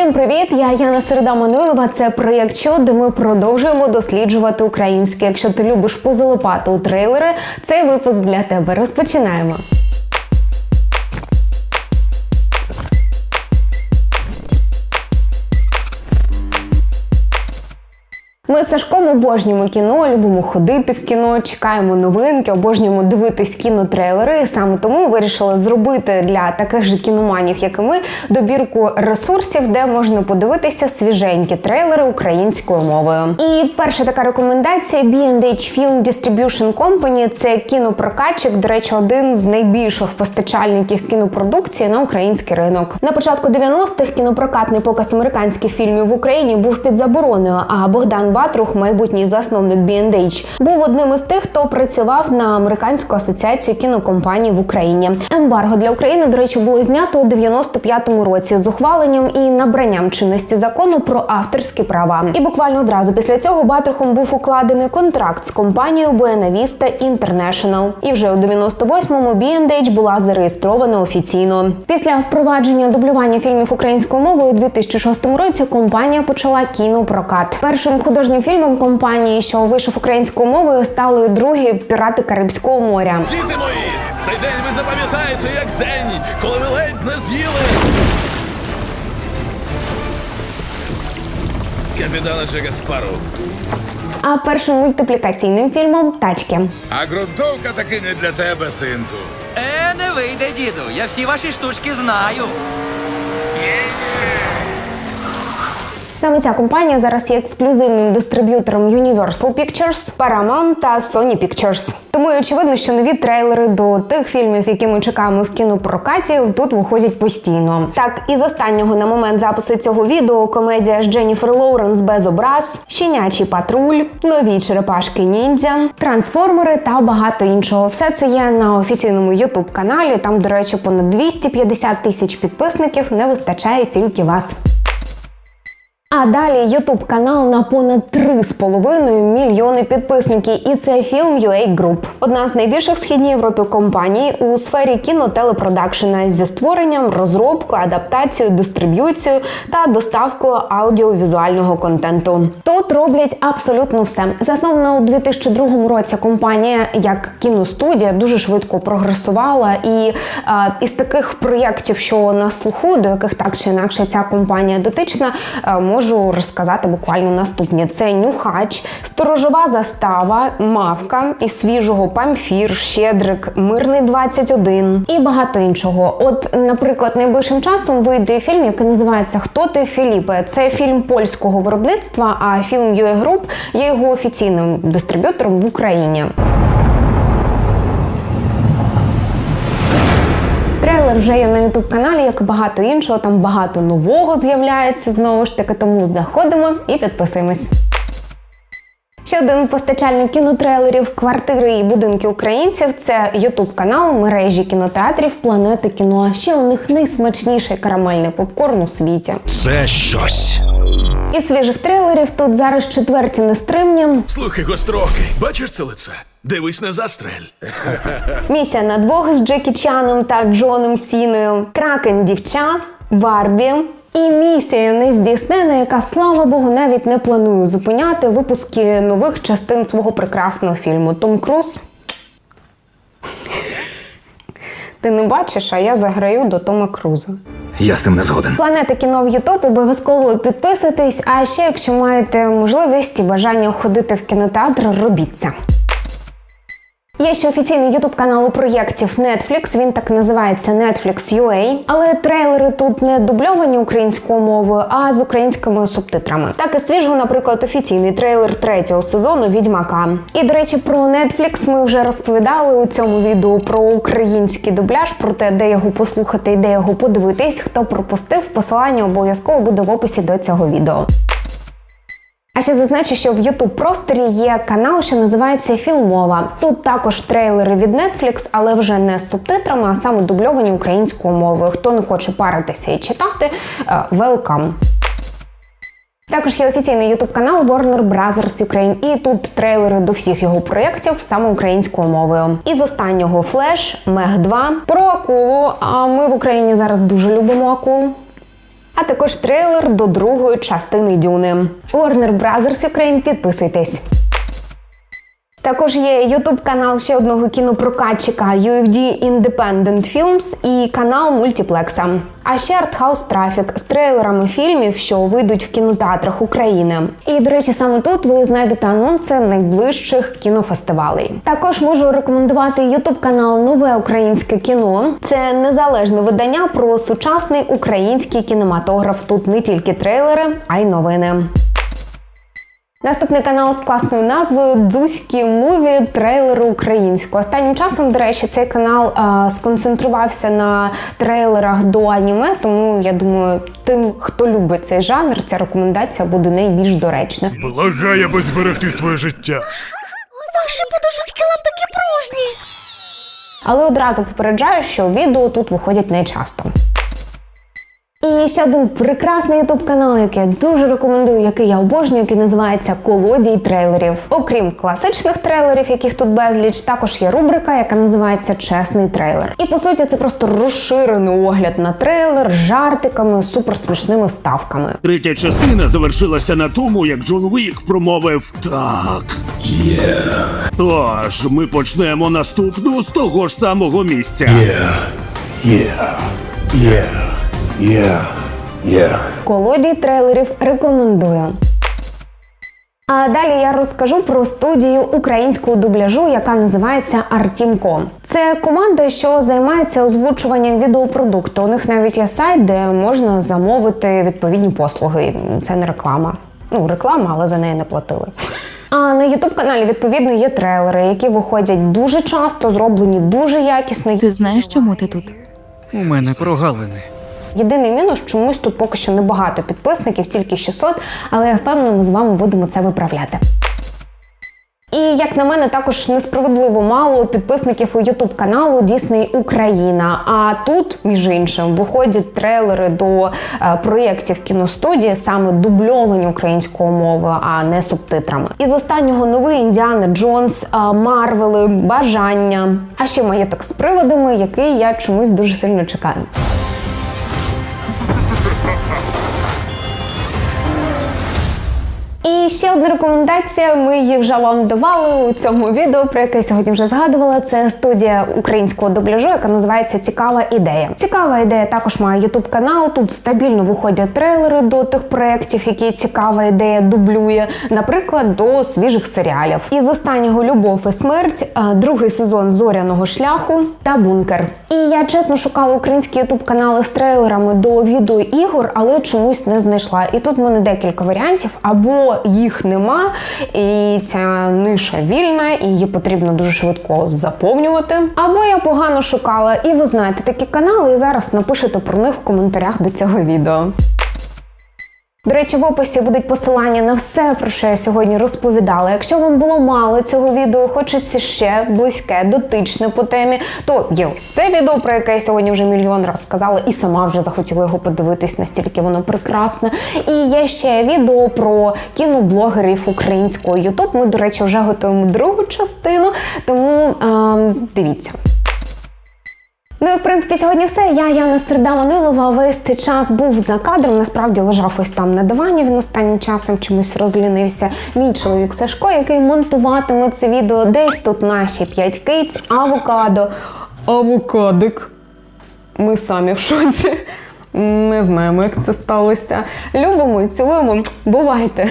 Всім привіт! Я Яна Середа Мануйлова. Це проєкт «Що?», де ми продовжуємо досліджувати українське. Якщо ти любиш позалипати у трейлери, цей випуск для тебе. Розпочинаємо. Ми з Сашком обожнюємо кіно, любимо ходити в кіно, чекаємо новинки, обожнюємо дивитись кінотрейлери. Саме тому вирішили зробити для таких же кіноманів, як і ми, добірку ресурсів, де можна подивитися свіженькі трейлери українською мовою. І перша така рекомендація B&H Film Distribution Company – це кінопрокатчик, до речі, один з найбільших постачальників кінопродукції на український ринок. На початку 90-х кінопрокатний показ американських фільмів в Україні був під забороною. А Богдан Батрух, майбутній засновник B&H, був одним із тих, хто працював на американську асоціацію кінокомпаній в Україні. Ембарго для України, до речі, було знято у 95-му році з ухваленням і набранням чинності закону про авторські права. І буквально одразу після цього Батрухом був укладений контракт з компанією Buena Vista International. І вже у 98-му B&H була зареєстрована офіційно. Після впровадження дублювання фільмів українською мовою у 2006 році компанія почала кінопрокат. Першим художнім фільмом компанії, що вийшов українською мовою, стали другі пірати Карибського моря. Діти мої, цей день ви запам'ятаєте як день, коли ви ледь не з'їли. Капітана Джека Спару. А першим мультиплікаційним фільмом тачки. А ґрунтовка таки не для тебе, синку. Е, не вийде, діду. Я всі ваші штучки знаю. Саме ця компанія зараз є ексклюзивним дистриб'ютором Universal Pictures, Paramount та Sony Pictures. Тому й очевидно, що нові трейлери до тих фільмів, які ми чекаємо в кінопрокаті, тут виходять постійно. Так, із останнього на момент запису цього відео комедія з Дженніфер Лоуренс без образ, щенячий патруль, нові черепашки ніндзя, трансформери та багато іншого. Все це є на офіційному youtube каналі. Там, до речі, понад 250 тисяч підписників не вистачає тільки вас. А далі Ютуб канал на понад 3,5 мільйони підписників, і це фільм UA Group. одна з найбільших східній Європі компаній у сфері кінотелепродакшена зі створенням, розробкою, адаптацією, дистриб'юцією та доставкою аудіовізуального контенту. Тут роблять абсолютно все. Заснована у 2002 році компанія як кіностудія дуже швидко прогресувала, і е, із таких проєктів, що на слуху, до яких так чи інакше ця компанія дотична, е, можу розказати буквально наступні: це нюхач, сторожова застава, мавка із свіжого памфір, щедрик, мирний 21 і багато іншого. От, наприклад, найближчим часом вийде фільм, який називається Хто ти Філіпе? Це фільм польського виробництва. А фільм UA Group є його офіційним дистриб'ютором в Україні. Вже є на ютуб каналі, як і багато іншого. Там багато нового з'являється знову ж таки. Тому заходимо і підписуємось. Ще один постачальник кінотрейлерів, квартири і будинки українців це Ютуб канал мережі кінотеатрів Планети кіно. Ще у них найсмачніший карамельний попкорн у світі. Це щось. Із свіжих трейлерів тут зараз четверті нестримні. Слухай, гостроки, бачиш це лице? Дивись на застрель. Місія на двох з Джекі Чаном та Джоном Сіною, Кракен дівча, Барбі. І місія нездійснена, яка, слава Богу, навіть не планує зупиняти випуски нових частин свого прекрасного фільму. Том Круз. Ти не бачиш, а я заграю до Тома Круза. Я з цим не згоден. Планета кіно в Ютуб обов'язково підписуйтесь. А ще, якщо маєте можливість і бажання ходити в кінотеатр, робіть це. Є ще офіційний ютуб канал у проєктів Netflix, він так називається Netflix UA, але трейлери тут не дубльовані українською мовою, а з українськими субтитрами. Так і свіжого, наприклад, офіційний трейлер третього сезону Відьмака. І до речі, про Netflix ми вже розповідали у цьому відео про український дубляж, про те, де його послухати і де його подивитись. Хто пропустив, посилання обов'язково буде в описі до цього відео. А ще зазначу, що в youtube просторі є канал, що називається Філмова. Тут також трейлери від Netflix, але вже не з субтитрами, а саме дубльовані українською мовою. Хто не хоче паритися і читати, е, welcome. Також є офіційний youtube канал Warner Brothers Ukraine, і тут трейлери до всіх його проєктів саме українською мовою. І з останнього Флеш, Мег 2, про акулу. А ми в Україні зараз дуже любимо акул. А також трейлер до другої частини Дюни. Warner Brothers Ukraine, підписуйтесь. Також є ютуб канал ще одного кінопрокатчика UFD Independent Films і канал Мультіплекса. А ще Артхаус Трафік з трейлерами фільмів, що вийдуть в кінотеатрах України. І до речі, саме тут ви знайдете анонси найближчих кінофестивалей. Також можу рекомендувати ютуб канал Нове Українське кіно. Це незалежне видання про сучасний український кінематограф. Тут не тільки трейлери, а й новини. Наступний канал з класною назвою Дзузькі муві трейлери українською. Останнім часом, до речі, цей канал а, сконцентрувався на трейлерах до аніме, тому я думаю, тим, хто любить цей жанр, ця рекомендація буде найбільш доречна. Благаю, аби зберегти своє життя. Ваші подушечки лаптоки пружні. Але одразу попереджаю, що відео тут виходять нечасто. І ще один прекрасний ютуб канал, який я дуже рекомендую, який я обожнюю, який називається Колодій трейлерів. Окрім класичних трейлерів, яких тут безліч, також є рубрика, яка називається Чесний трейлер. І по суті, це просто розширений огляд на трейлер з жартиками, суперсмішними ставками. Третя частина завершилася на тому, як Джон Уік промовив так. Є. Тож ми почнемо наступну з того ж самого місця. Колодій трейлерів рекомендую. А далі я розкажу про студію українського дубляжу, яка називається Артімко. Це команда, що займається озвучуванням відеопродукту. У них навіть є сайт, де можна замовити відповідні послуги. Це не реклама. Ну, реклама, але за неї не платили. А на Ютуб каналі відповідно є трейлери, які виходять дуже часто, зроблені дуже якісно. Ти знаєш, чому ти тут? У мене прогалини. Єдиний мінус, чомусь тут поки що небагато підписників, тільки 600, але я впевнена, ми з вами будемо це виправляти. І як на мене, також несправедливо мало підписників у Ютуб каналу Дісней Україна. А тут, між іншим, виходять трейлери до е, проєктів кіностудії, саме дубльовані українською мовою, а не субтитрами. Із останнього новий Індіана Джонс, е, Марвели, Бажання. А ще маєток з приводами, який я чомусь дуже сильно чекаю. Ha ha ha! І ще одна рекомендація. Ми її вже вам давали у цьому відео, про яке сьогодні вже згадувала. Це студія українського дубляжу, яка називається Цікава ідея. Цікава ідея також має ютуб канал. Тут стабільно виходять трейлери до тих проєктів, які цікава ідея дублює, наприклад, до свіжих серіалів. Із останнього Любов і смерть, другий сезон зоряного шляху та бункер. І я чесно шукала українські ютуб канали з трейлерами до відеоігор, але чомусь не знайшла. І тут в мене декілька варіантів, або їх нема, і ця ниша вільна, і її потрібно дуже швидко заповнювати. Або я погано шукала, і ви знаєте такі канали, і зараз напишете про них в коментарях до цього відео. До речі, в описі будуть посилання на все, про що я сьогодні розповідала. Якщо вам було мало цього відео, хочеться ще близьке, дотичне по темі, то є ось це відео, про яке я сьогодні вже мільйон раз сказала, і сама вже захотіла його подивитись, настільки воно прекрасне. І є ще відео про кіноблогерів українського YouTube. Ми, до речі, вже готуємо другу частину, тому ем, дивіться. Ну і в принципі сьогодні все. Я Яна Серда Манилова. Весь цей час був за кадром. Насправді лежав ось там на дивані. Він останнім часом чомусь розлінився. Мій чоловік Сашко, який монтуватиме це відео. Десь тут наші п'ять киць, авокадо. Авокадик. Ми самі в шоці. Не знаємо, як це сталося. Любимо цілуємо. Бувайте!